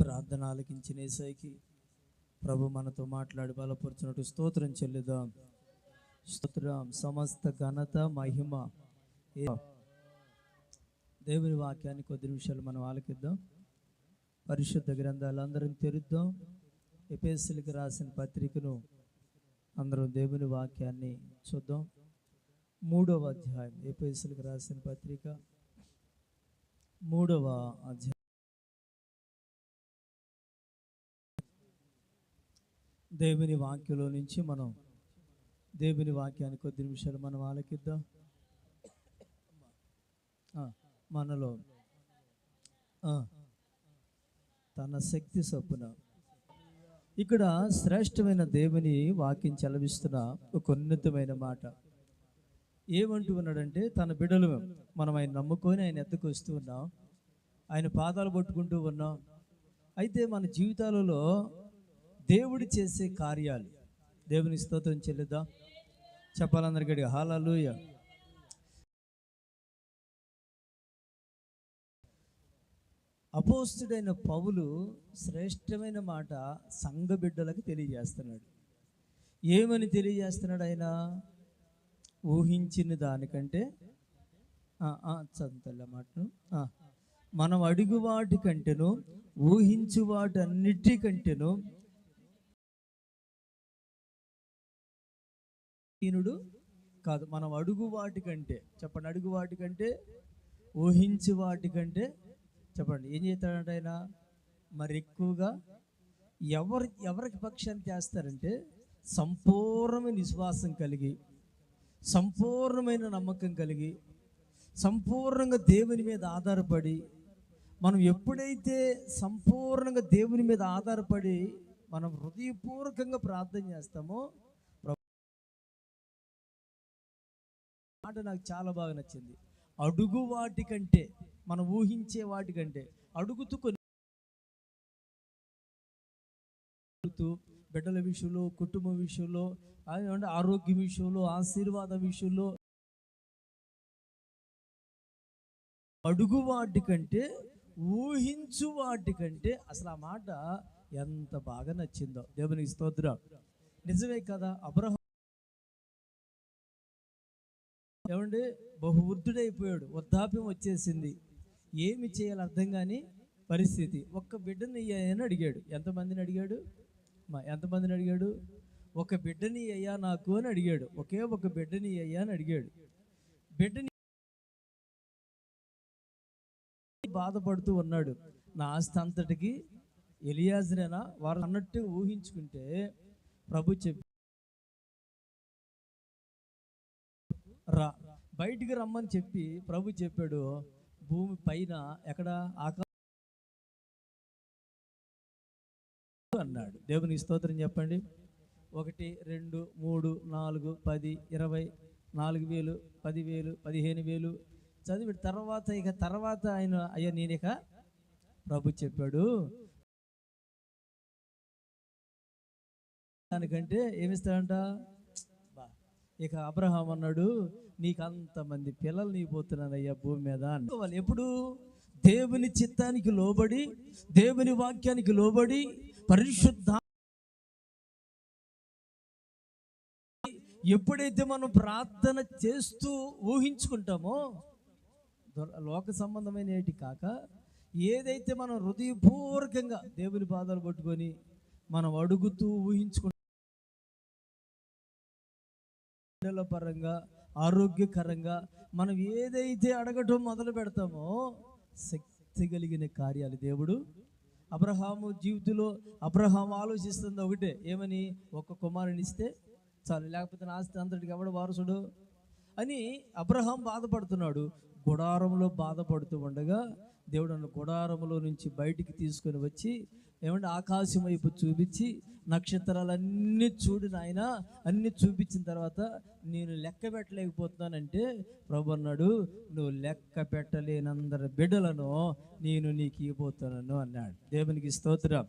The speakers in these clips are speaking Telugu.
ప్రార్థన ఆలకించిన ఏసైకి ప్రభు మనతో మాట్లాడి బలపరుచున్నట్టు స్తోత్రం చెల్లిదాం స్తోత్రం. సమస్త ఘనత మహిమ. దేవుని వాక్యాన్ని కొద్ది నిమిషాలు మనం ఆలకిద్దాం. పరిశుద్ధ గ్రంథాలు అందరం తెరుద్దాం. ఎపేసులకి రాసిన పత్రికను అందరం దేవుని వాక్యాన్ని చూద్దాం. మూడవ అధ్యాయం ఎపేసులకు రాసిన పత్రిక. మూడవ అధ్యాయం. దేవుని వాక్యంలో నుంచి మనం దేవుని వాక్యాన్ని కొద్ది నిమిషాలు మనం ఆలకిద్దాం. మనలో తన శక్తి సొప్పున ఇక్కడ శ్రేష్టమైన దేవుని వాక్యం చలవిస్తున్న ఒక ఉన్నతమైన మాట. ఏమంటూ ఉన్నాడంటే తన బిడ్డలు మనం ఆయన నమ్ముకొని ఆయన ఎద్దకు వస్తూ ఉన్నాం. ఆయన పాదాలు పట్టుకుంటూ ఉన్నాం. అయితే మన జీవితాలలో దేవుడు చేసే కార్యాలు దేవుని స్తోత్రం చెల్లిద్దాం చెప్పాలందరికీ హాలూయ. అపోస్తుడైన పౌలు శ్రేష్టమైన మాట సంఘ బిడ్డలకు తెలియజేస్తున్నాడు. ఏమని తెలియజేస్తున్నాడు ఆయన? ఊహించిన దానికంటే ఆ, మాటను. మనం అడుగు వాటి కంటేను ఊహించు వాటి అన్నిటికంటేను దీనుడు కాదు మనం అడుగు వాటికంటే చెప్పండి అడుగు వాటికంటే ఊహించు వాటికంటే చెప్పండి. ఏం చేస్తాడంటే ఆయన మరి ఎక్కువగా ఎవరి ఎవరికి పక్షాన్ని చేస్తారంటే సంపూర్ణమైన విశ్వాసం కలిగి సంపూర్ణమైన నమ్మకం కలిగి సంపూర్ణంగా దేవుని మీద ఆధారపడి మనం ఎప్పుడైతే సంపూర్ణంగా దేవుని మీద ఆధారపడి మనం హృదయపూర్వకంగా ప్రార్థన చేస్తామో మాట నాకు చాలా బాగా నచ్చింది. అడుగు వాటి కంటే మనం ఊహించే వాటి కంటే అడుగుతూ కొన్ని అడుగుతూ బిడ్డల విషయంలో కుటుంబ విషయంలో ఆ ఆరోగ్య విషయంలో ఆశీర్వాద విషయంలో అడుగు వాటి కంటే ఊహించు వాటి కంటే అసలు ఆ మాట ఎంత బాగా నచ్చిందో. దేవునికి స్తోత్రం. నిజమే కదా అబ్రహం ఏమండి? బహువృద్ధుడైపోయాడు. వృద్ధాప్యం వచ్చేసింది. ఏమి చేయాలి అర్థం కాని పరిస్థితి. ఒక్క బిడ్డని అని అడిగాడు. ఎంతమందిని అడిగాడు? మా ఎంతమందిని అడిగాడు? ఒక బిడ్డని అయ్యా నాకు అని అడిగాడు. ఒకే ఒక బిడ్డని అయ్యా అని అడిగాడు. బిడ్డని బాధపడుతూ ఉన్నాడు. నా ఆస్తి అంతటికి ఎలియాజరేనా? వారు అన్నట్టు ఊహించుకుంటే ప్రభు చెప్పి రా. బయటికి రమ్మని చెప్పి ప్రభు చెప్పాడు భూమి పైన ఎక్కడ ఆకాశం అన్నాడు. దేవునికి స్తోత్రం చెప్పండి. ఒకటి రెండు మూడు నాలుగు పది ఇరవై నాలుగు వేలు పదివేలు పదిహేను వేలు. చదివి తర్వాత ఇక తర్వాత ఆయన అయ్యా నేను ఇక ప్రభు చెప్పాడు. దానికంటే ఏమిస్తాడంట? ఇక అబ్రహాం అన్నాడు నీకు అంతమంది పిల్లలు నీ పోతున్నానయ్యా భూమి మీద వాళ్ళు ఎప్పుడు దేవుని చిత్తానికి లోబడి దేవుని వాక్యానికి లోబడి పరిశుద్ధ ఎప్పుడైతే మనం ప్రార్థన చేస్తూ ఊహించుకుంటామో లోక సంబంధమైన ఏంటి కాక ఏదైతే మనం హృదయపూర్వకంగా దేవుని పాదాలు పట్టుకొని మనం అడుగుతూ ఊహించుకుంటాం బిడ్డల పరంగా ఆరోగ్యకరంగా మనం ఏదైతే అడగటం మొదలు పెడతామో శక్తి కలిగిన కార్యాలు దేవుడు. అబ్రహాము జీవితంలో అబ్రహాం ఆలోచిస్తుంది ఒకటే ఏమని? ఒక కుమారుని ఇస్తే చాలు లేకపోతే నా ఆస్తి అంతటికి ఎవడు వారసుడు? అని అబ్రహాం బాధపడుతున్నాడు. గుడారంలో బాధపడుతూ ఉండగా దేవుడు గుడారంలో నుంచి బయటికి తీసుకొని వచ్చి ఏమంటే ఆకాశం వైపు చూపించి నక్షత్రాలన్నీ చూడు నాయన అన్నీ చూపించిన తర్వాత నేను లెక్క పెట్టలేకపోతున్నానంటే ప్రభు అన్నాడు నువ్వు లెక్క పెట్టలేనందరి బిడ్డలను నేను నీకు ఇవ్వబోతున్నాను అన్నాడు. దేవునికి స్తోత్రం.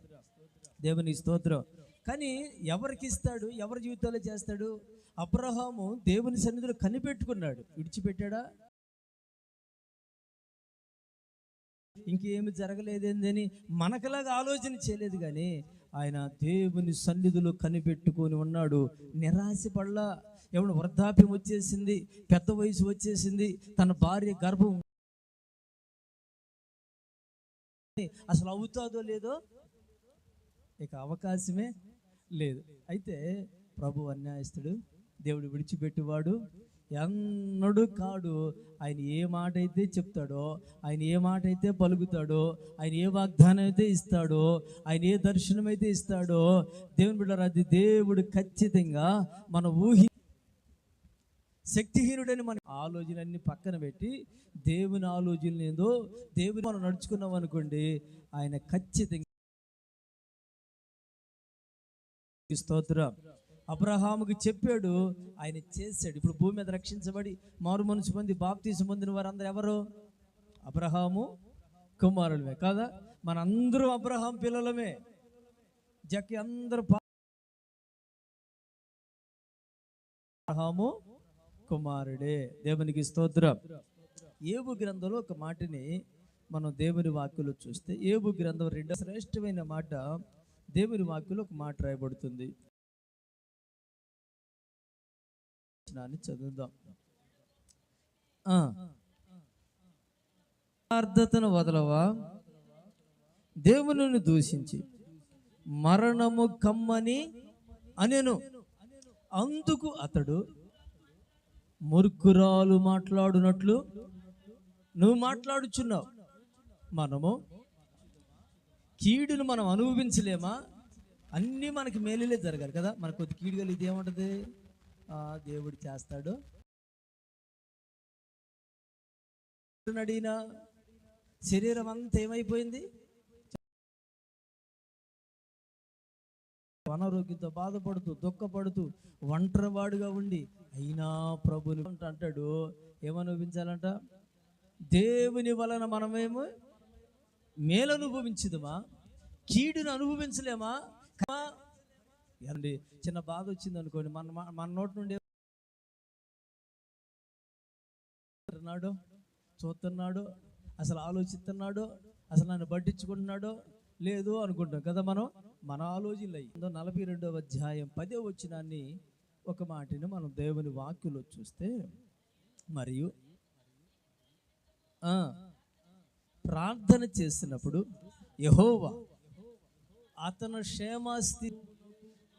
దేవునికి స్తోత్రం. కానీ ఎవరికి ఇస్తాడు? ఎవరి జీవితాల్లో చేస్తాడు? అబ్రహాము దేవుని సన్నిధిలో కనిపెట్టుకున్నాడు. విడిచిపెట్టాడా? ఇంకేమి జరగలేదేందని మనకలాగా ఆలోచన చేయలేదు కానీ ఆయన దేవుని సన్నిధిలో కనిపెట్టుకొని ఉన్నాడు. నిరాశపడలా. ఎవడు వృద్ధాప్యం వచ్చేసింది పెద్ద వయసు వచ్చేసింది తన భార్య గర్భం అసలు అవుతాదో లేదో ఇక అవకాశమే లేదు. అయితే ప్రభు అన్యాయస్తుడు దేవుడు విడిచిపెట్టేవాడు. ఎన్నడూ కాడు. ఆయన ఏ మాట అయితే చెప్తాడో ఆయన ఏ మాట అయితే పలుకుతాడో ఆయన ఏ వాగ్దానం అయితే ఇస్తాడో ఆయన ఏ దర్శనం అయితే ఇస్తాడో దేవుని బిడ్డారు అది దేవుడు ఖచ్చితంగా మన ఊహి శక్తిహీనుడని మన ఆలోచనలన్నీ పక్కన పెట్టి దేవుని ఆలోచనలు ఏదో దేవుని మనం నడుచుకున్నాం అనుకోండి ఆయన ఖచ్చితంగా స్తోత్రం. అబ్రహాముకి చెప్పాడు ఆయన చేశాడు. ఇప్పుడు భూమి మీద రక్షించబడి మారు మనసు పొంది బాప్తీసు పొందిన వారందరూ ఎవరు? అబ్రహాము కుమారులమే కాదా? మనందరూ అబ్రహాం పిల్లలమే. జక్కి అందరూ అబ్రహాము కుమారుడే. దేవునికి స్తోత్రం. ఏబు గ్రంథంలో ఒక మాటని మనం దేవుని వాక్యలో చూస్తే ఏబు గ్రంథం రెండో శ్రేష్టమైన మాట దేవుని వాక్యలో ఒక మాట రాయబడుతుంది. వచనాన్ని చదువుదాం. అర్థతను వదలవా? దేవుని దూషించి. మరణము కమ్మని అనెను. అందుకు అతడు మురుకురాలు మాట్లాడునట్లు నువ్వు మాట్లాడుచున్నావు. మనము కీడును మనం అనుభవించలేమా? అన్నీ మనకి మేలులే జరగాలి కదా. మనకు కొద్ది కీడు కలిగితే ఏముంటది దేవుడు చేస్తాడు. అడిగిన శరీరం అంతా ఏమైపోయింది? అనారోగ్యంతో బాధపడుతూ దుఃఖపడుతూ ఒంటరివాడుగా ఉండి అయినా ప్రభులు అంటాడు. ఏమనుభవించాలంట? దేవుని వలన మనమేమో? మేలు అనుభవించదుమా కీడును అనుభవించలేమా? కా- ఏమండి చిన్న బాధ వచ్చింది అనుకోండి. మన మన- నోటి నుండి ఉన్నాడు చూస్తున్నాడు అసలు ఆలోచిస్తున్నాడు అసలు నన్ను పట్టించుకుంటున్నాడు లేదు అనుకుంటాం కదా మనం? మన ఆలోచనలు. అయ్యి నలభై రెండవ అధ్యాయం పదే వచ్చినాన్ని ఒక మాటని మనం దేవుని వాక్యులో చూస్తే మరియు ఆ, ప్రార్థన చేసినప్పుడు యహోవా అతను క్షేమాస్తి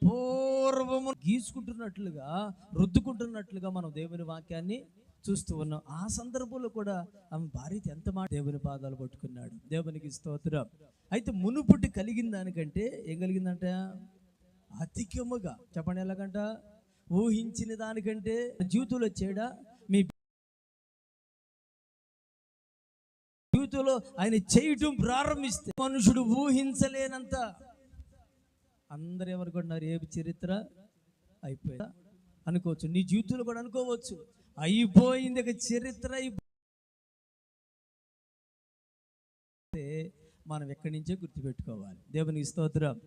పూర్వము గీసుకుంటున్నట్లుగా రుద్దుకుంటున్నట్లుగా మనం దేవుని వాక్యాన్ని చూస్తూ ఉన్నాం. ఆ సందర్భంలో కూడా ఆమె భార్య ఎంత మాట దేవుని పాదాలు పట్టుకున్నాడు. దేవునికి స్తోత్రం. అయితే మునుపుటి కలిగిన దానికంటే ఏం కలిగిందంట? అధికముగా. చెప్పండి ఎలాగంట? ఊహించిన దానికంటే జీవితంలో చేయడా మీ జీవితంలో ఆయన చేయటం ప్రారంభిస్తే మనుషుడు ఊహించలేనంత అందరు ఏమనుకుంటున్నారు ఏ చరిత్ర అయిపోయింది. అనుకోవచ్చు. నీ జీవితంలో కూడా అనుకోవచ్చు. అయిపోయింది ఒక చరిత్ర అయిపోతే మనం ఎక్కడి నుంచే గుర్తుపెట్టుకోవాలి. దేవునికి స్తోత్రం.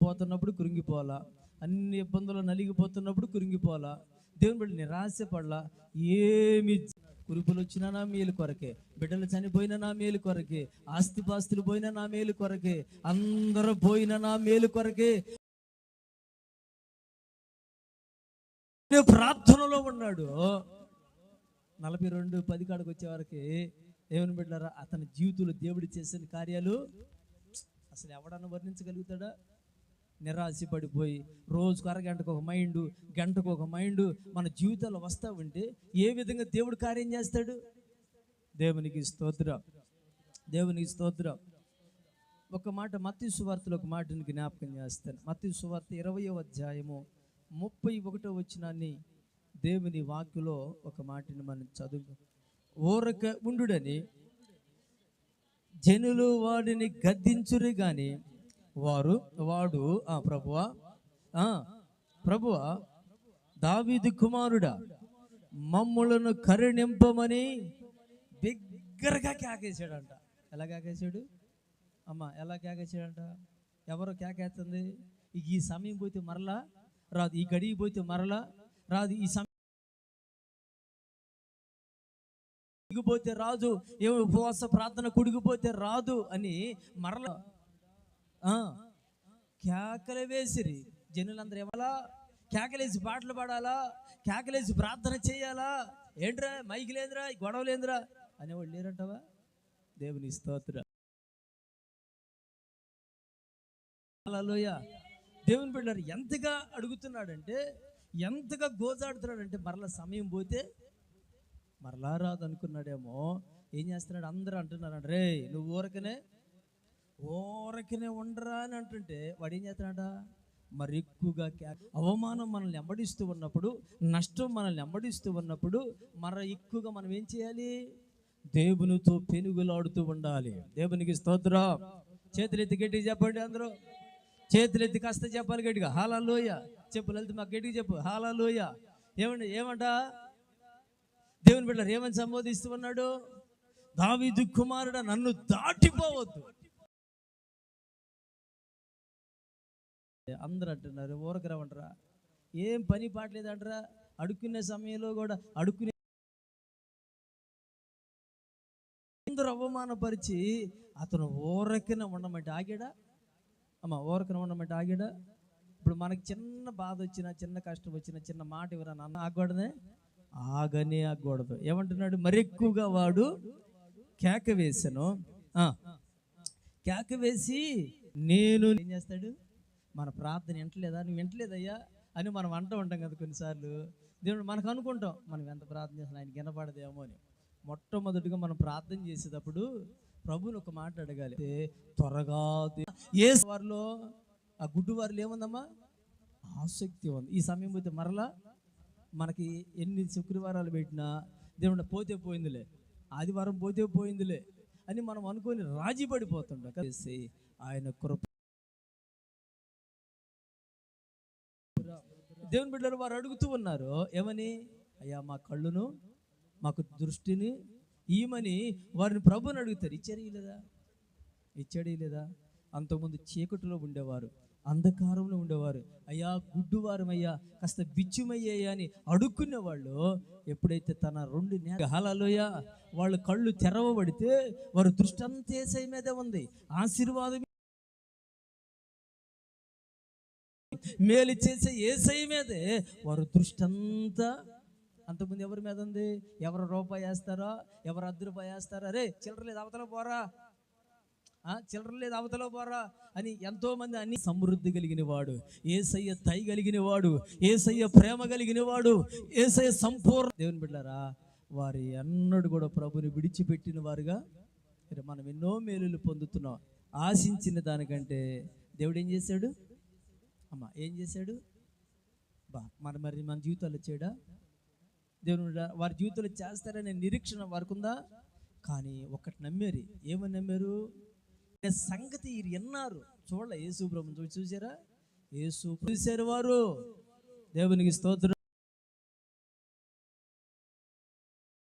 పోతున్నప్పుడు కృంగిపోవాలా అన్ని ఇబ్బందులు నలిగిపోతున్నప్పుడు కురింగిపోలా దేవుని బిడ్డ నిరాశపడలా? ఏమి కురుపులు వచ్చినా నా మేలు కొరకే బిడ్డలు చనిపోయిన నా మేలు కొరకే ఆస్తిపాస్తులు పోయిన నా మేలు కొరకే అందరూ పోయిన నా మేలు కొరకే. ప్రార్థనలో ఉన్నాడు. నలభై రెండు పది కాడికి వచ్చే వరకు ఏమని బిడ్డారా అతని జీవితంలో దేవుడు చేసిన కార్యాలు అసలు ఎవడన్నా వర్ణించగలుగుతాడా? నిరాశపడిపోయి రోజుకు అరగంటకు ఒక మైండ్ గంటకు ఒక మైండ్ మన జీవితాలు వస్తా ఉంటే ఏ విధంగా దేవుడు కార్యం చేస్తాడు? దేవునికి స్తోత్రం. దేవునికి స్తోత్రం. ఒక మాట మత్తి సువార్తలు ఒక మాటని జ్ఞాపకం చేస్తాను. మత్తి సువార్త ఇరవయో అధ్యాయము ముప్పై ఒకటో వచ్చినాన్ని దేవుని వాక్యలో ఒక మాటని మనం చదువు ఓరక ఉండుడని జనులు వాడిని గద్దించురు కానీ వారు వాడు ఆ ప్రభువ ప్రభువ దావీది దావీదు కుమారుడా మమ్ములను కరుణింపమని బిగ్గరగా కేకేసాడంట ఎలా కేకేసాడు అమ్మ ఎలా కేకేసాడంట ఎవరు కేకేస్తుంది? ఈ సమయం పోతే మరలా రాదు ఈ గడియ పోతే మరలా రాదు ఈ సమయం కుడిగిపోతే రాదు ఏ ఉపవాస ప్రార్థన కుడిగిపోతే రాదు అని మరలా కేకలు వేసిరి. జనులందరూ ఇవ్వాలా కేకలేసి పాటలు పాడాలా? కేకలేసి ప్రార్థన చేయాలా? ఏంట్రా? మైకి లేదురా? గొడవ లేదురా? అనేవాళ్ళు లేరంటావా? దేవుని స్తోత్ర. హల్లెలూయా. దేవుని బిడ్డారు ఎంతగా అడుగుతున్నాడంటే ఎంతగా గోజాడుతున్నాడంటే మరలా సమయం పోతే మరలా రాదు అనుకున్నాడేమో ఏం చేస్తున్నాడు? అందరూ అంటున్నారు రే నువ్వు ఊరకనే ఊరకనే ఉండరా అని అంటుంటే వాడు ఏం చేస్తున్నాడ మరి ఎక్కువగా అవమానం మనల్ని వెంబడిస్తూ ఉన్నప్పుడు నష్టం మనల్ని వెంబడిస్తూ ఉన్నప్పుడు మర ఎక్కువగా మనం ఏం చేయాలి? దేవునితో పెనుగులాడుతూ ఉండాలి. దేవునికి స్తోత్రం. చేతులెత్తి గట్టి చెప్పండి అందరూ. చేతులెత్తి కాస్త చెప్పాలి గట్టిగా. హాలలోయ. చెప్పు లలిత మాకు గట్టిగా చెప్పు. హాలలోయ. ఏమండి ఏమంట? దేవుని బిడ్డ ఏమని సంబోధిస్తూ ఉన్నాడు. దావి కుమారుడు నన్ను దాటిపోవద్దు. అందరు అంటున్నారు ఊరకరమంటారా ఏం పని పాటలేదంటారా? అడుక్కునే సమయంలో కూడా అడుక్కునే అందరూ అవమానపరిచి అతను ఊరకన ఉండమంటే ఆగాడా? అమ్మ ఊరకన ఉండమంటే ఆగాడా? ఇప్పుడు మనకి చిన్న బాధ వచ్చినా చిన్న కష్టం వచ్చినా చిన్న మాట ఎవరన్నా అన్న ఆగకూడదే? ఆగనే ఆగకూడదు. ఏమంటున్నాడు? మరి ఎక్కువగా వాడు కేక వేసాను కేక వేసి నేను ఏం చేస్తాడు? మన ప్రార్థన వింటలేదా? నువ్వు వింటలేదయ్యా? అని మనం అంటూ ఉంటాం కదా కొన్నిసార్లు. దేవుడు మనకు అనుకుంటాం మనం ఎంత ప్రార్థన చేసినా ఆయన వినపడదేమో అని. మొట్టమొదటిగా మనం ప్రార్థన చేసేటప్పుడు ప్రభుని ఒక మాట అడగాలి. త్వరగా ఏ వారిలో ఆ గుడ్డు వారిలో ఏముందమ్మా? ఆసక్తి ఉంది. ఈ సమయం పోతే మరలా మనకి ఎన్ని శుక్రవారాలు పెట్టినా దేవుడు పోతే పోయిందిలే ఆదివారం పోతే పోయిందిలే అని మనం అనుకొని రాజీ పడిపోతుంటాం. కలిసి ఆయన కృప దేవుని బిడ్డలు వారు అడుగుతూ ఉన్నారు ఏమని? అయ్యా మా కళ్ళును మాకు దృష్టిని ఈమని వారిని ప్రభుని అడుగుతారు. ఇచ్చారు లేదా ఇచ్చాడు లేదా అంతకుముందు చీకటిలో ఉండేవారు అంధకారంలో ఉండేవారు. అయ్యా గుడ్డువారమయ్యా కాస్త బిచ్చుమయ్యాయా అని అడుక్కునే వాళ్ళు ఎప్పుడైతే తన రెండు నేహాలలోయ వాళ్ళు కళ్ళు తెరవబడితే వారు దృష్టి అంతేసై మీదే ఉంది. ఆశీర్వాదం మేలు చేసే ఏసై మీదే వారు దృష్టి అంతా అంతకుముందు ఎవరి మీద ఉంది? ఎవరు రూపాయి వేస్తారో? ఎవరు అర్ధ రూపాయి వేస్తారో? అరే చిల్లర లేదు అవతల పోరా. ఆ, చిల్లర లేదు అవతల పోరా అని ఎంతోమంది అన్ని సమృద్ధి కలిగిన వాడు ఏసయ్య తై కలిగిన వాడు ఏసయ్య ప్రేమ కలిగిన వాడు ఏసయ్య సంపూర్ణ. దేవుని బిడ్డారా వారి ఎన్నడూ కూడా ప్రభుని విడిచిపెట్టిన వారుగా మనం ఎన్నో మేలులు పొందుతున్నాం. ఆశించిన దానికంటే దేవుడు ఏం చేశాడు? అమ్మ ఏం చేశాడు? బా మరి మరి మన జీవితాలు చేయడా దేవుని వారి జీవితంలో చేస్తారనే నిరీక్షణ వారికి ఉందా కానీ ఒకటి నమ్మారు. ఏమని నమ్మారు? సంగతి వీరు విన్నారు చూడలే యేసు ప్రభు చూసి చూసారా? యేసు చూశారు వారు. దేవునికి స్తోత్రం.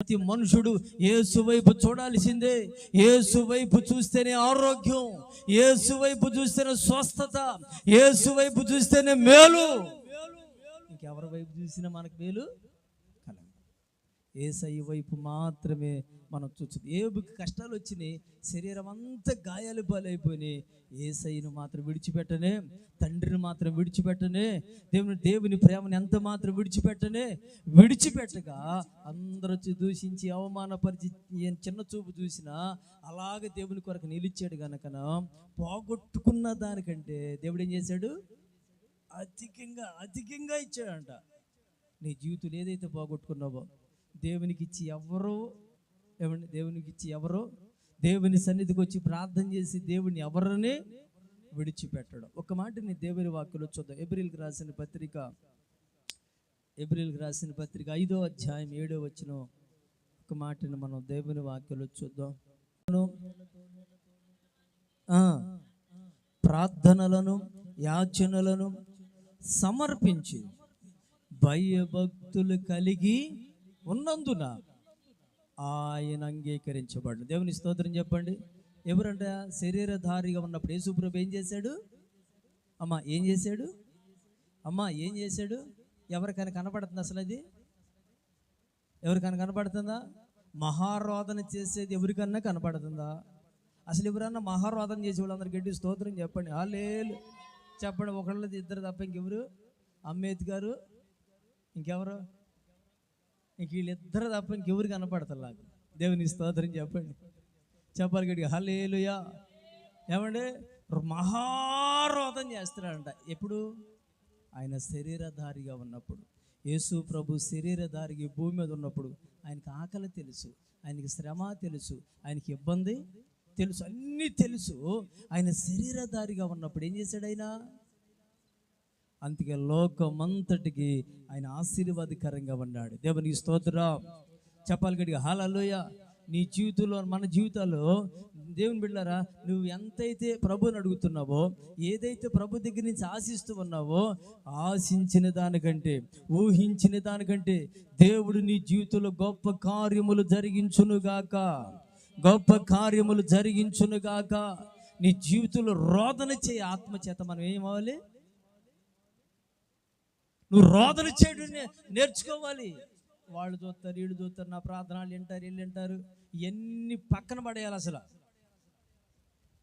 ప్రతి మనుషుడు ఏసు వైపు చూడాల్సిందే. ఏసు వైపు చూస్తేనే ఆరోగ్యం. ఏసు వైపు చూస్తేనే స్వస్థత. ఏసు వైపు చూస్తేనే మేలు. ఇంకెవరి వైపు చూసినా మనకు మేలు? ఏసై వైపు మాత్రమే మనం చూస్తుంది ఏబుకి కష్టాలు వచ్చినాయి శరీరం అంతా గాయాలు పాలైపోయినాయి. ఏసైను మాత్రం విడిచిపెట్టనే తండ్రిని మాత్రం విడిచిపెట్టనే దేవుని దేవుని ప్రేమను ఎంత మాత్రం విడిచిపెట్టనే విడిచిపెట్టగా అందరూ దూషించి అవమానపరిచి చిన్న చూపు చూసినా అలాగే దేవుని కొరకు నిలిచాడు కనుక పోగొట్టుకున్న దానికంటే దేవుడు ఏం చేశాడు? అధికంగా అధికంగా ఇచ్చాడంట. నీ జీవితం ఏదైతే పోగొట్టుకున్నావో దేవునికి ఇచ్చి ఎవరో ఏమండి దేవునికి ఇచ్చి ఎవరో దేవుని సన్నిధికి వచ్చి ప్రార్థన చేసి దేవుని ఎవరిని విడిచిపెట్టడం. ఒక మాటని దేవుని వాక్యలో చూద్దాం. ఏప్రిల్కి రాసిన పత్రిక ఏప్రిల్కి రాసిన పత్రిక ఐదో అధ్యాయం ఏడో వచ్చిన ఒక మాటని మనం దేవుని వాక్యలో చూద్దాం. ప్రార్థనలను యాచనలను సమర్పించి భయభక్తులు కలిగి ఉన్నందున ఆయన అంగీకరించబడ్డు దేవుని స్తోత్రం చెప్పండి. ఎవరంట? శరీరధారిగా ఉన్నప్పుడు యేసుప్రభు ఏం చేశాడు? అమ్మా ఏం చేశాడు? అమ్మా ఏం చేశాడు? ఎవరికైనా కనపడుతుంది అసలు అది? ఎవరికైనా కనపడుతుందా? మహారోధన చేసేది ఎవరికన్నా కనపడుతుందా? అసలు ఎవరన్నా మహారోధన చేసే వాళ్ళందరూ గడ్డి స్తోత్రం చెప్పండి. లేలు చెప్పండి ఒకళ్ళది ఇద్దరు తప్ప ఇంకెవరు? అమ్మేత్ గారు ఇంకెవరు? ఇంక వీళ్ళిద్దరు తప్ప ఇంకెవరు కనపడతారు నాకు. దేవుని స్తోత్రం చెప్పండి. చెప్పాలి గట్టి హలేలుయా ఏమండి? మహారోధం చేస్తున్నాడంట. ఎప్పుడు? ఆయన శరీరధారిగా ఉన్నప్పుడు. యేసు ప్రభు శరీరధారికి భూమి మీద ఉన్నప్పుడు ఆయనకి ఆకలి తెలుసు ఆయనకి శ్రమ తెలుసు ఆయనకి ఇబ్బంది తెలుసు అన్నీ తెలుసు. ఆయన శరీరధారిగా ఉన్నప్పుడు ఏం చేశాడు ఆయన? అందుకే లోకమంతటికి ఆయన ఆశీర్వాదకరంగా ఉన్నాడు. దేవునికి స్తోత్రం. చెప్పాలి గడిగా హాలలోయ నీ జీవితంలో మన జీవితాల్లో దేవుని బిడ్డారా నువ్వు ఎంతైతే ప్రభుని అడుగుతున్నావో ఏదైతే ప్రభు దగ్గర నుంచి ఆశిస్తూ ఉన్నావో ఆశించిన దానికంటే ఊహించిన దానికంటే దేవుడు నీ జీవితంలో గొప్ప కార్యములు జరిగించునుగాక. గొప్ప కార్యములు జరిగించునుగాక. నీ జీవితంలో రోదన చేయ ఆత్మ చేత మనం ఏమవ్వాలి నువ్వు రోదలు చేయడం నేర్చుకోవాలి. వాళ్ళు చూస్తారు వీళ్ళు చూస్తారు నా ప్రార్థనలు వింటారు వీళ్ళు వింటారు. ఎన్ని పక్కన పడేయాలి అసలు?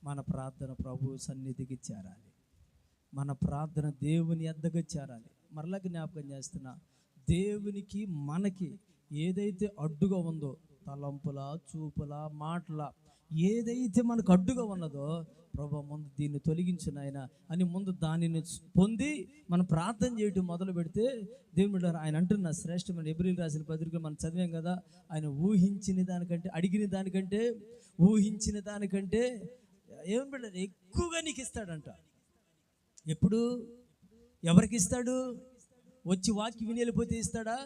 మన ప్రార్థన ప్రభు సన్నిధికి చేరాలి. మన ప్రార్థన దేవుని ఎద్దకు చేరాలి. మరలా జ్ఞాపకం చేస్తున్నా దేవునికి మనకి ఏదైతే అడ్డుగా ఉందో తలంపుల చూపుల మాటల ఏదైతే మనకు అడ్డుగా ఉన్నదో ప్రభా ముందు దీన్ని తొలగించిన ఆయన అని ముందు దానిని పొంది మనం ప్రార్థన చేయటం మొదలు పెడితే దేవుడు ఆయన అంటున్న శ్రేష్టమైన ఎబ్రిల్ రాసిన పత్రిక మనం చదివాం కదా ఆయన ఊహించిన దానికంటే అడిగిన దానికంటే ఊహించిన దానికంటే ఏమని బిడ్డారు ఎక్కువగా నీకు ఇస్తాడంట. ఎప్పుడు? ఎవరికి ఇస్తాడు? వచ్చి వాకి విని వెళ్ళిపోతే ఇస్తాడా?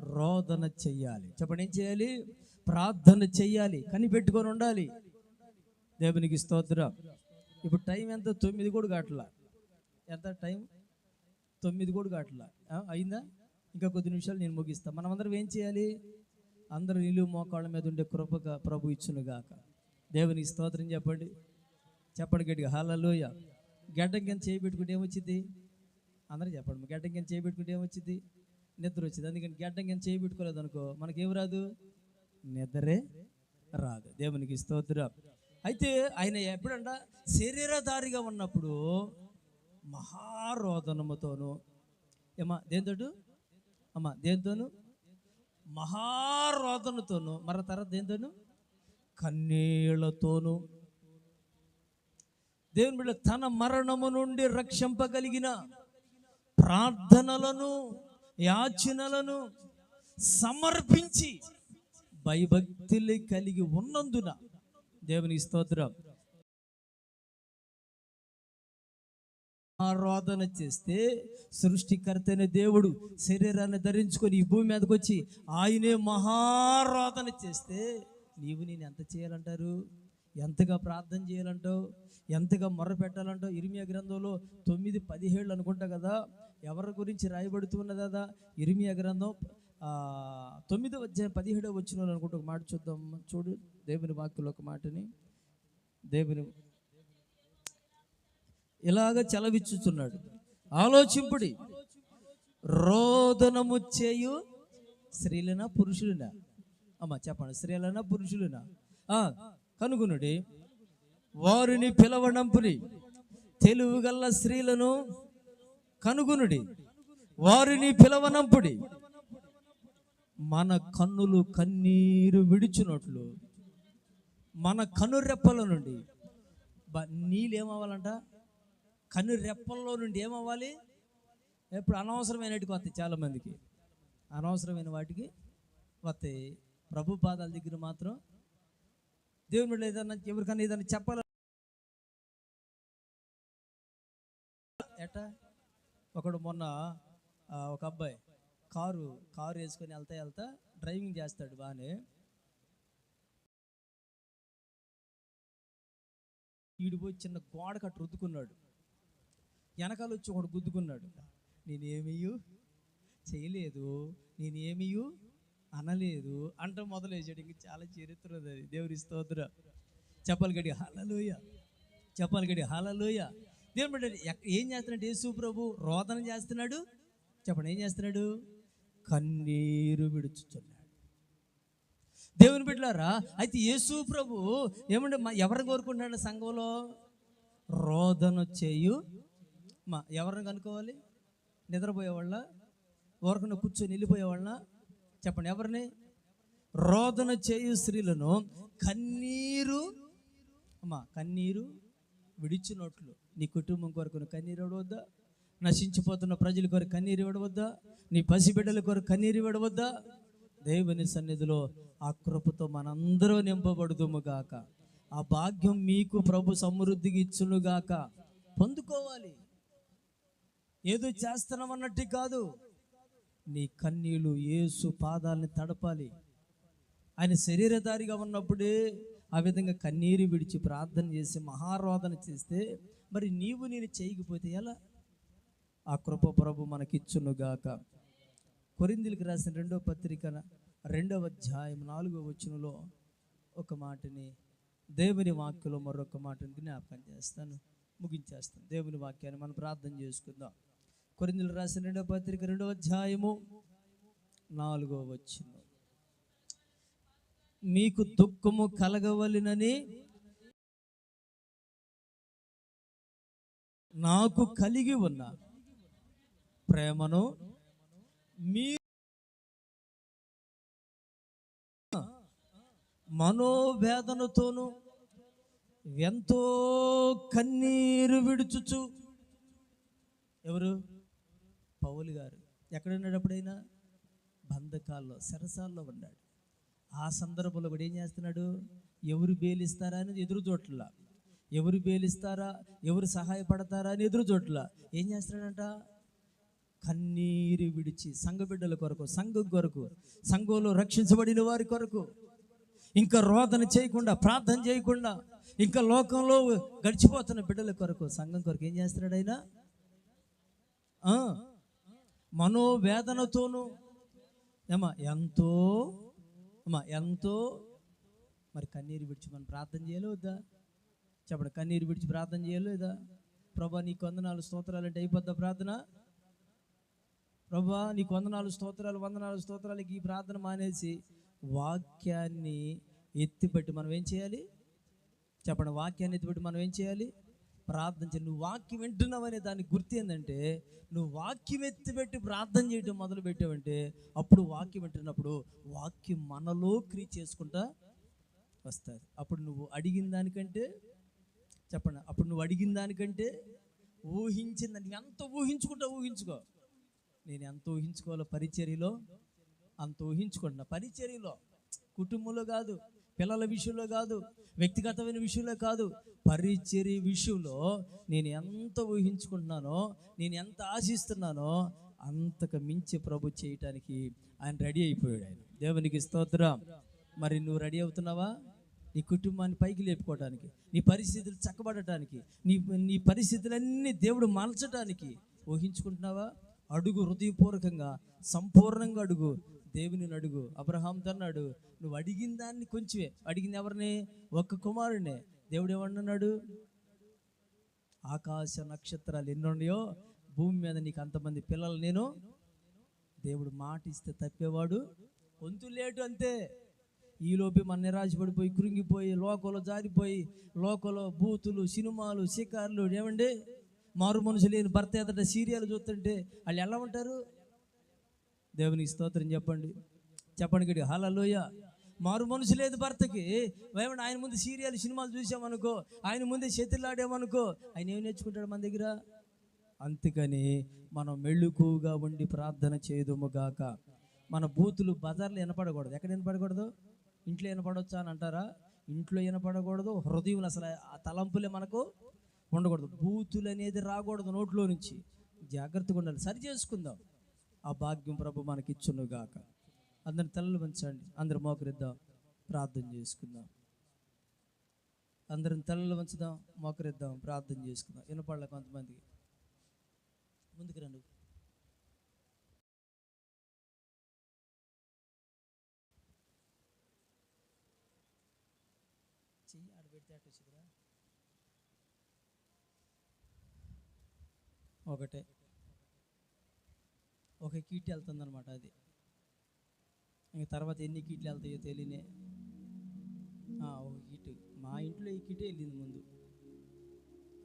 రోదన చెయ్యాలి. చెప్పండి ఏం చేయాలి? ప్రార్థన చెయ్యాలి కనిపెట్టుకొని ఉండాలి. దేవునికి స్తోత్రం. ఇప్పుడు టైం ఎంత? తొమ్మిది కూడా కావట్లా. ఎంత టైం? తొమ్మిది కూడా కావట్లా. అయిందా? ఇంకా కొద్ది నిమిషాలు నేను ముగిస్తాను మనమందరం ఏం చేయాలి? అందరూ నిలువు మోకాళ్ళ మీద ఉండే కృపగా ప్రభు ఇచ్చును గాక. దేవునికి స్తోత్రం చెప్పండి. చెప్పండి గట్టిగా. హాలలోయ గడ్డం కింద చేయబెట్టుకుంటే ఏమొచ్చింది అందరూ చెప్పండి. గడ్డం కింద చేయబెట్టుకుంటే ఏమొచ్చింది నిద్ర వచ్చింది. అందుకని గడ్డం కింద చేయబెట్టుకోలేదు అనుకో మనకేం రాదు? నిద్రే రాదు. దేవునికి స్తోత్రం. అయితే ఆయన ఎప్పుడంట శరీరధారిగా ఉన్నప్పుడు మహారోదనముతోను ఏమా దేంతో అమ్మా దేంతోను మహారోదనతోను మర తర్వాత దేంతోను కన్నీళ్ళతోను. దేవుని బిడ్డ తన మరణము నుండి రక్షింపగలిగిన ప్రార్థనలను యాచనలను సమర్పించి భయభక్తులు కలిగి ఉన్నందున దేవుని స్తోత్రం. ఆరాధన చేస్తే సృష్టికర్తైన దేవుడు. శరీరాన్ని ధరించుకొని ఈ భూమి మీదకి వచ్చి ఆయనే మహారాధన చేస్తే నీవు నేను ఎంత చేయాలంటారు? ఎంతగా ప్రార్థన చేయాలంటావు? ఎంతగా మొర్ర పెట్టాలంటో ఇరిమియా గ్రంథంలో తొమ్మిది పదిహేళ్ళు అనుకుంటా కదా. ఎవరి గురించి రాయబడుతున్నదా కదా ఇరిమియా గ్రంథం తొమ్మిదో అధ్యాయం పదిహేడో వచ్చిన అనుకుంటే ఒక మాట చూద్దాం. చూడు దేవుని వాక్యలో ఒక మాటని. దేవుని ఇలాగ చలవిచ్చుచున్నాడు. ఆలోచింపుడి. రోదనము చేయు స్త్రీలనా పురుషులనా. అమ్మ చెప్పండి స్త్రీలనా పురుషులనా. కనుగొనుడి. వారిని పిలవడంపుని తెలుగుగల్ల స్త్రీలను కనుగొనుడి. వారిని పిలవనంపుడి. మన కన్నులు కన్నీరు విడిచినట్లు మన కనురెప్పల నుండి. బ- నీళ్ళు ఏమవ్వాలంట కన్ను రెప్పల్లో నుండి ఏమవ్వాలి? ఎప్పుడు అనవసరమైనటికి వస్తాయి చాలామందికి. అనవసరమైన వాటికి వస్తాయి. ప్రభు పాదాల దగ్గర మాత్రం దేవుని బిడ్డలు ఏదన్నా ఎవరికన్నా ఏదన్నా చెప్పాల ఎట ఒకడు మొన్న ఒక అబ్బాయి కారు కారు వేసుకొని వెళ్తా వెళ్తా డ్రైవింగ్ చేస్తాడు బాగానే ఈడు పోయి చిన్న గోడ కట్టు రుద్దుకున్నాడు. వెనకాల వచ్చి ఒకడు గుద్దుకున్నాడు. నేనేమియు? చేయలేదు. నేనేమియు? అనలేదు. అంట మొదలేసాడు ఇంక చాలా చరిత్ర అది. దేవుని స్తోత్ర. చెప్పాలి గడి హలలోయ చెప్పాలి గడి హలలోయ దేవుడు ఏం చేస్తున్నాడు? యేసు ప్రభు రోదన చేస్తున్నాడు? చెప్పండి ఏం చేస్తున్నాడు? కన్నీరు విడుచుచున్నాడు. దేవుని బిడ్డలారా అయితే యేసు ప్రభు ఏమంటే మా ఎవరిని కోరుకుంటున్నాడు సంఘంలో? రోదన చేయు. మా ఎవరిని కనుక్కోవాలి? నిద్రపోయేవాళ్ళ? ఎవరికైనా కూర్చొని వెళ్ళిపోయేవాళ్ళ చెప్పండి ఎవరిని? రోదన చేయు స్త్రీలను కన్నీరు అమ్మా కన్నీరు విడిచినట్లు నీ కుటుంబం కొరకు కన్నీరు వద్దా నశించిపోతున్న ప్రజల కొరకు కన్నీరు విడవద్దా? నీ పసిబిడ్డల కొరకు కన్నీరు విడవద్దా? దేవుని సన్నిధిలో ఆ కృపతో మనందరూ నింపబడుదుము గాక. ఆ భాగ్యం మీకు ప్రభు సమృద్ధికి ఇచ్చును గాక. పొందుకోవాలి. ఏదో చేస్తున్నామన్నట్టు కాదు. నీ కన్నీళ్ళు ఏసు పాదాలని తడపాలి. ఆయన శరీరధారిగా ఉన్నప్పుడే ఆ విధంగా కన్నీరు విడిచి ప్రార్థన చేసి మహారోధన చేస్తే మరి నీవు నేను చేయకపోతే ఎలా? ఆ కృప ప్రభు మనకిచ్చునుగాక కొరిందులకి రాసిన రెండో పత్రిక రెండవ అధ్యాయం నాలుగో వచనంలో ఒక మాటని దేవుని వాక్యలో మరొక మాటని జ్ఞాపకం చేస్తాను. ముగించేస్తాను. దేవుని వాక్యాన్ని మనం ప్రార్థన చేసుకుందాం. కొరిందులు రాసిన రెండో పత్రిక రెండవ అధ్యాయము నాలుగో వచ్చిన మీకు దుఃఖము కలగవలెనని నాకు కలిగి ఉన్న ప్రేమను మీ మనోవేదనతోను ఎంతో కన్నీరు విడుచుచు. ఎవరు? పౌలు గారు. ఎక్కడున్నాడు అప్పుడైనా? బంధకాల్లో సరసాల్లో ఉన్నాడు. ఆ సందర్భంలో కూడా ఏం చేస్తున్నాడు? ఎవరు బేలిస్తారా అని ఎదురు చోట్ల ఎవరు బేలిస్తారా? ఎవరు సహాయపడతారా అని ఎదురు చోట్ల ఏం చేస్తున్నాడంట? కన్నీరు విడిచి సంఘ బిడ్డల కొరకు సంఘం కొరకు సంఘంలో రక్షించబడిన వారి కొరకు. ఇంకా రోదన చేయకుండా ప్రార్థన చేయకుండా ఇంకా లోకంలో గడిచిపోతున్న బిడ్డల కొరకు సంఘం కొరకు ఏం చేస్తున్నాడు ఆయన? మనోవేదనతోనూ ఏమా ఎంతో అమ్మా ఎంతో మరి కన్నీరు విడిచి మనం ప్రార్థన చేయలేదా? చెప్పండి కన్నీరు విడిచి ప్రార్థన చేయలేదా? ప్రభా నీ కొందనాలు స్తోత్రాలు అంటే అయిపోద్దా ప్రార్థన? ప్రభా నీకు వందనాలు స్తోత్రాలు వందనాలు స్తోత్రాలకి ఈ ప్రార్థన మానేసి వాక్యాన్ని ఎత్తిపెట్టి. మనం ఏం చేయాలి? చెప్పండి వాక్యాన్ని ఎత్తిపెట్టి. మనం ఏం చేయాలి? ప్రార్థన చేయాలి. నువ్వు వాక్యం వింటున్నావు అనే గుర్తు ఏంటంటే నువ్వు వాక్యం ఎత్తిపెట్టి ప్రార్థన చేయడం మొదలు పెట్టావంటే అప్పుడు వాక్యం వింటున్నప్పుడు వాక్యం మనలో క్రియ చేసుకుంటా వస్తుంది. అప్పుడు నువ్వు అడిగిన దానికంటే చెప్పండి అప్పుడు నువ్వు అడిగిన దానికంటే ఊహించిందని ఎంత ఊహించుకుంటా ఊహించుకో. నేను ఎంత ఊహించుకోవాలో పరిచర్యలో అంత ఊహించుకుంటున్నా. పరిచర్యలో కుటుంబంలో కాదు పిల్లల విషయంలో కాదు వ్యక్తిగతమైన విషయంలో కాదు పరిచర్య విషయంలో నేను ఎంత ఊహించుకుంటున్నానో నేను ఎంత ఆశిస్తున్నానో అంతకు మించి ప్రభు చేయటానికి ఆయన రెడీ అయిపోయాడు ఆయన. దేవునికి స్తోత్రం. మరి నువ్వు రెడీ అవుతున్నావా? నీ కుటుంబాన్ని పైకి లేపుకోవడానికి నీ పరిస్థితులు చక్కబడటానికి నీ నీ పరిస్థితులన్నీ దేవుడు మలచడానికి ఊహించుకుంటున్నావా? అడుగు హృదయపూర్వకంగా సంపూర్ణంగా అడుగు. దేవుని అడుగు. అబ్రహాంతో అన్నాడు నువ్వు అడిగిన దాన్ని కొంచెమే. అడిగింది ఎవరిని? ఒక్క కుమారుడినే దేవుడు ఏమన్నాడు? ఆకాశ నక్షత్రాలు ఎన్ని ఉన్నాయో భూమి మీద నీకు అంతమంది పిల్లలు నేను. దేవుడు మాట ఇస్తే తప్పేవాడు. వంతు లేటు అంతే. ఈలోపే మన నిరాశపడిపోయి కృంగిపోయి లోకంలో జారిపోయి లోకంలో బూతులు సినిమాలు షికార్లు ఏమండి? మారు మనుషు లేని భర్త ఎదుట సీరియల్ చూస్తుంటే వాళ్ళు ఎలా ఉంటారు? దేవునికి స్తోత్రం చెప్పండి. చెప్పండి గడి. హలలోయ మారు మనుషు లేదు భర్తకి ఏమన్నా ఆయన ముందు సీరియల్ సినిమాలు చూసామనుకో ఆయన ముందే చేతులాడామనుకో ఆయన ఏం నేర్చుకుంటాడు మన దగ్గర? అందుకని మనం మెళ్ళుకుగా ఉండి ప్రార్థన చేయదుము గాక. మన బూతులు బజార్లో వినపడకూడదు. ఎక్కడ వినపడకూడదు? ఇంట్లో వినపడొచ్చా అని అంటారా? ఇంట్లో వినపడకూడదు. హృదయం అసలు ఆ తలంపులే మనకు ఉండకూడదు. బూతులు అనేది రాకూడదు నోట్లో నుంచి. జాగ్రత్తగా ఉండాలి. సరి చేసుకుందాం. ఆ భాగ్యం ప్రభు మనకి ఇచ్చును గాక అందరి తలలు వంచండి. అందరు మోకరిద్దాం. ప్రార్థన చేసుకుందాం. అందరం తలలు వంచుదాం. మోకరిద్దాం. ప్రార్థన చేసుకుందాం. వినపడలే కొంతమందికి. ముందుకు రండి. ఒకటే. ఒక కీట్ వెళ్తుందనమాట అది. ఇంక తర్వాత ఎన్ని కీట్లు వెళ్తాయో తెలియనే. ఒక కీటు. మా ఇంట్లో ఈ కీటే వెళ్ళింది ముందు.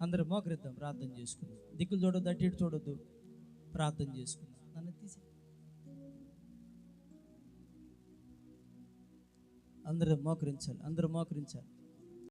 అందరూ మోకరిద్దాం ప్రార్థన చేసుకుందాం. దిక్కులు చూడొద్దు అటు ఇటు చూడొద్దు ప్రార్థన చేసుకుందాం. నన్ను తీసి. అందరూ మోకరించాలి అందరూ మోకరించాలి.